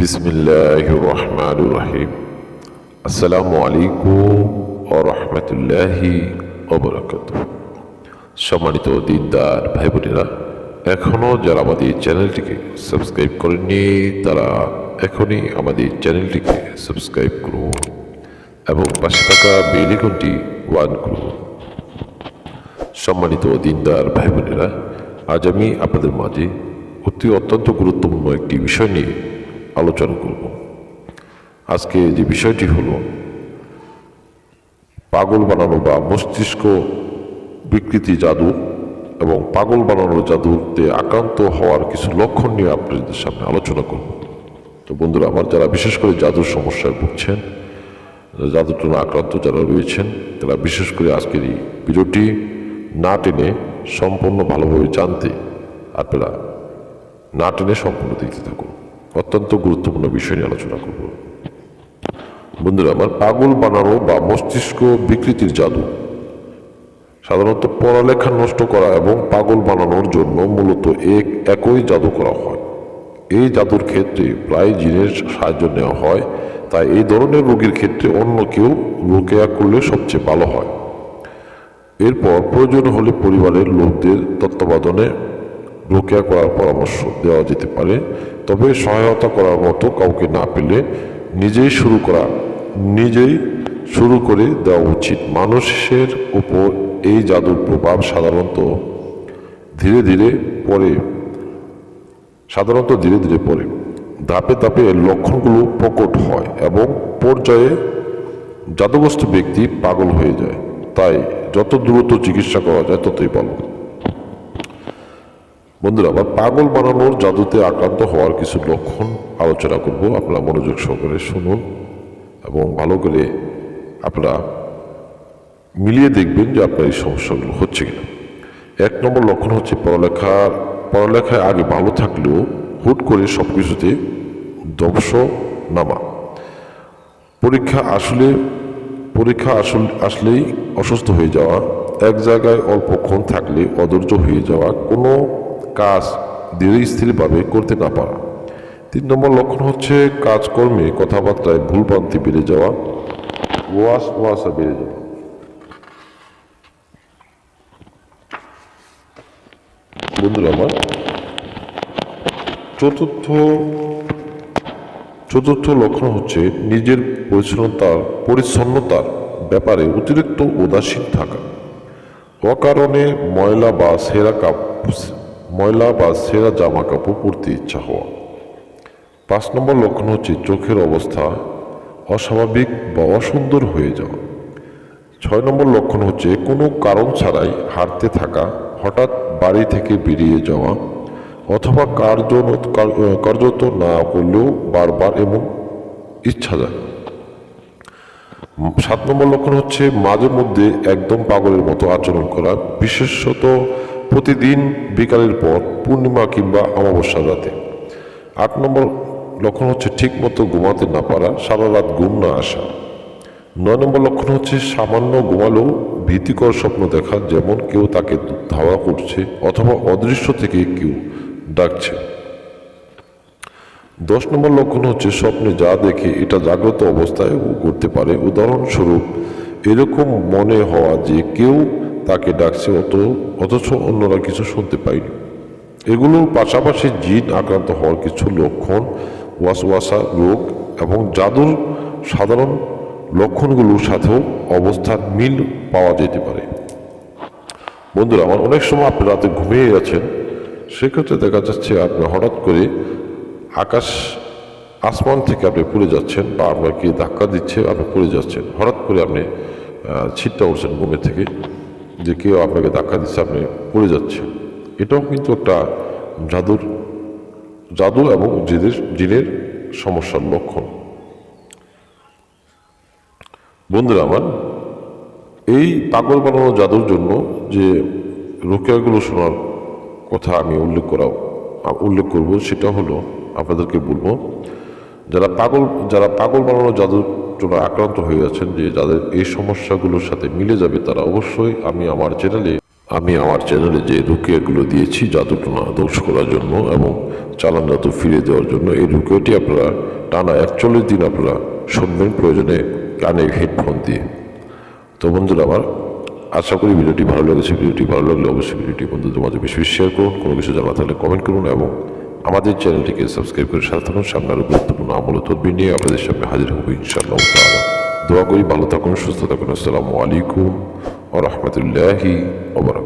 বিসমিল্লাহ রহমান রহিম আসসালামু আলাইকুম ও রহমতুল্লাহি ওবরাকাত সম্মানিত দিনদার ভাই বোনেরা এখনও যারা আমাদের চ্যানেলটিকে সাবস্ক্রাইব করেননি, তারা এখনই আমাদের চ্যানেলটিকে সাবস্ক্রাইব করুন এবং পাশে থাকা বেলিকনটি ওয়ান করুন। সম্মানিত দিনদার ভাই বোনেরা আজ আমি আপনাদের মাঝে অতি অত্যন্ত গুরুত্বপূর্ণ একটি বিষয় নিয়ে আলোচনা করব। আজকে যে বিষয়টি হলো, পাগল বানানো বা মস্তিষ্ক বিকৃতি জাদু এবং পাগল বানানোর জাদুতে আক্রান্ত হওয়ার কিছু লক্ষণ নিয়ে আপনাদের সামনে আলোচনা করব। তো বন্ধুরা, আমার যারা বিশেষ করে জাদুর সমস্যায় ভুগছেন জাদুর জন্য আক্রান্ত যারা রয়েছেন, তারা বিশেষ করে আজকের এই ভিডিওটি না টেনে সম্পূর্ণ ভালোভাবে জানতে আপনারা না টেনে সম্পূর্ণ দেখতে থাকুন। অত্যন্ত গুরুত্বপূর্ণ বিষয় নিয়ে আলোচনা করব। বন্ধুরা, আমার পাগল বানানো বা মস্তিষ্ক বিকৃতির জাদু। সাধারণত পড়ালেখা নষ্ট করা এবং পাগল বানানোর জন্য মূলত এক একই জাদু করা হয়। এই জাদুর ক্ষেত্রে প্রায় জিনের সাহায্য নেওয়া হয়, তাই এই ধরনের রোগীর ক্ষেত্রে অন্য কেউ রোকেয়া করলে সবচেয়ে ভালো হয়। এরপর প্রয়োজন হলে পরিবারের লোকদের তত্ত্বাবধানে রোকেয়া করার পরামর্শ দেওয়া যেতে পারে। তবে সহায়তা করার মতো কাউকে না পেলে নিজেই শুরু করা, নিজেই শুরু করে দেওয়া উচিত। মানুষের উপর এই জাদুর প্রভাব সাধারণত ধীরে ধীরে পরে সাধারণত ধীরে ধীরে পড়ে। ধাপে ধাপে লক্ষণগুলো প্রকট হয় এবং পর্যায়ে জাদুগ্রস্ত ব্যক্তি পাগল হয়ে যায়। তাই যত দ্রুত চিকিৎসা করা যায়, ততই ভালো। বন্ধুরা আবার পাগল বানানোর জাদুতে আক্রান্ত হওয়ার কিছু লক্ষণ আলোচনা করব। আপনারা মনোযোগ সহকারে শুনুন এবং ভালো করে আপনারা মিলিয়ে দেখবেন যে আপনার এই সমস্যাগুলো হচ্ছে কিনা। এক নম্বর লক্ষণ হচ্ছে পড়ালেখার, পড়ালেখায় আগে ভালো থাকলেও হুট করে সব কিছুতে ধ্বংস নামা পরীক্ষা আসলে, পরীক্ষা আসল, আসলেই অসুস্থ হয়ে যাওয়া, এক জায়গায় অল্পক্ষণ থাকলে অধৈর্য হয়ে যাওয়া কোনো কাজ ধীরে স্থিরভাবে করতে না পারা। তিন নম্বর লক্ষণ হচ্ছে কাজকর্মে কথাবার্তায় ভুলভ্রান্তি বেড়ে যাওয়া, ওয়াস ওয়াসা বেড়ে যাওয়া। বন্ধুরা আমার, চতুর্থ চতুর্থ লক্ষণ হচ্ছে নিজের পরিচ্ছন্নতার পরিচ্ছন্নতার ব্যাপারে অতিরিক্ত উদাসীন থাকা। অকারণে ময়লা বা সেরা কাপ ময়লা বা সেরা জামা কাপড় পরতে ইচ্ছা হওয়া। পাঁচ নম্বর লক্ষণ হচ্ছে চোখের অবস্থা অস্বাভাবিক বা অসুন্দর হয়ে যাওয়া। ছয় নম্বর লক্ষণ হচ্ছে কোনো কারণ ছাড়াই হাঁটতে থাকা, হঠাৎ বাড়ি থেকে বেরিয়ে যাওয়া অথবা কার্য কার্যত না করলেও বারবার এবং ইচ্ছা যায়। সাত নম্বর লক্ষণ হচ্ছে মাঝে মধ্যে একদম পাগলের মতো আচরণ করা, বিশেষত প্রতিদিন বিকালের পর পূর্ণিমা কিংবা অমাবস্যা রাতে। আট নম্বর লক্ষণ হচ্ছে ঠিক মতো ঘুমাতে না পারা, সারা রাত ঘুম না আসা। নয় নম্বর লক্ষণ হচ্ছে সামান্য ঘুমালেও ভীতিকর স্বপ্ন দেখা, যেমন কেউ তাকে ধাওয়া করছে অথবা অদৃশ্য থেকে কেউ ডাকছে। দশ নম্বর লক্ষণ হচ্ছে স্বপ্নে যা দেখে এটা জাগ্রত অবস্থায় করতে পারে। উদাহরণস্বরূপ, এরকম মনে হওয়া যে কেউ তাকে ডাকছে, অত, অথচ অন্যরা কিছু শুনতে পায়নি। এগুলোর পাশাপাশি জিন আক্রান্ত হওয়ার কিছু লক্ষণ, ওয়াসওয়াসা রোগ এবং জাদুর সাধারণ লক্ষণগুলোর সাথেও অবস্থার মিল পাওয়া যেতে পারে। বন্ধুরা, আমার অনেক সময় আপনি রাতে ঘুমিয়ে গেছেন সেক্ষেত্রে দেখা যাচ্ছে আপনি হঠাৎ করে আকাশ, আসমান থেকে আপনি পড়ে যাচ্ছেন বা আপনাকে ধাক্কা দিচ্ছে, আপনি পড়ে যাচ্ছেন। হঠাৎ করে আপনি ছিটটা উঠছেন ঘুমে থেকে। যে কেউ আপনাকে ধাক্কা দিচ্ছে, আপনি পড়ে যাচ্ছে এটাও কিন্তু একটা জাদুর, জাদু এবং জিনের জিনের সমস্যার লক্ষণ। বন্ধুরা আমার, এই পাগল বানানো জাদুর জন্য যে রোকেয়াগুলো শোনার কথা আমি উল্লেখ করা, উল্লেখ করব, সেটা হলো, আপনাদেরকে বলব, যারা পাগল যারা পাগল বানানো জাদুর জন্য আক্রান্ত হয়ে আছেন যে যাদের এই সমস্যাগুলোর সাথে মিলে যাবে তারা অবশ্যই আমি আমার চ্যানেলে, আমি আমার চ্যানেলে যে রুকিয়াগুলো দিয়েছি জাদুটনা দোষ করার জন্য এবং চালান জাদু ফিরিয়ে দেওয়ার জন্য, এই রুকিয়াটি আপনারা টানা একচল্লিশ দিন আপনারা শুনবেন প্রয়োজনে কানে হেডফোন দিয়ে। তো বন্ধুরা আমার, আশা করি ভিডিওটি ভালো লেগেছে। ভিডিওটি ভালো লাগলে অবশ্যই ভিডিওটি বন্ধুদের মাঝে বেশি বেশি শেয়ার করুন। কোনো কিছু জানা থাকলে কমেন্ট করুন এবং আমাদের চ্যানেলটিকে সাবস্ক্রাইব করে সাথে থাকুন। সামনে গুরুত্বপূর্ণ আমল তদবির নিয়ে আপনাদের সামনে হাজির হব ইনশাআল্লাহ দোয়া করি ভালো থাকুন, সুস্থ থাকুন। আসসালামু আলাইকুম ও রহমতুল্লাহি ওবরাকাতুহ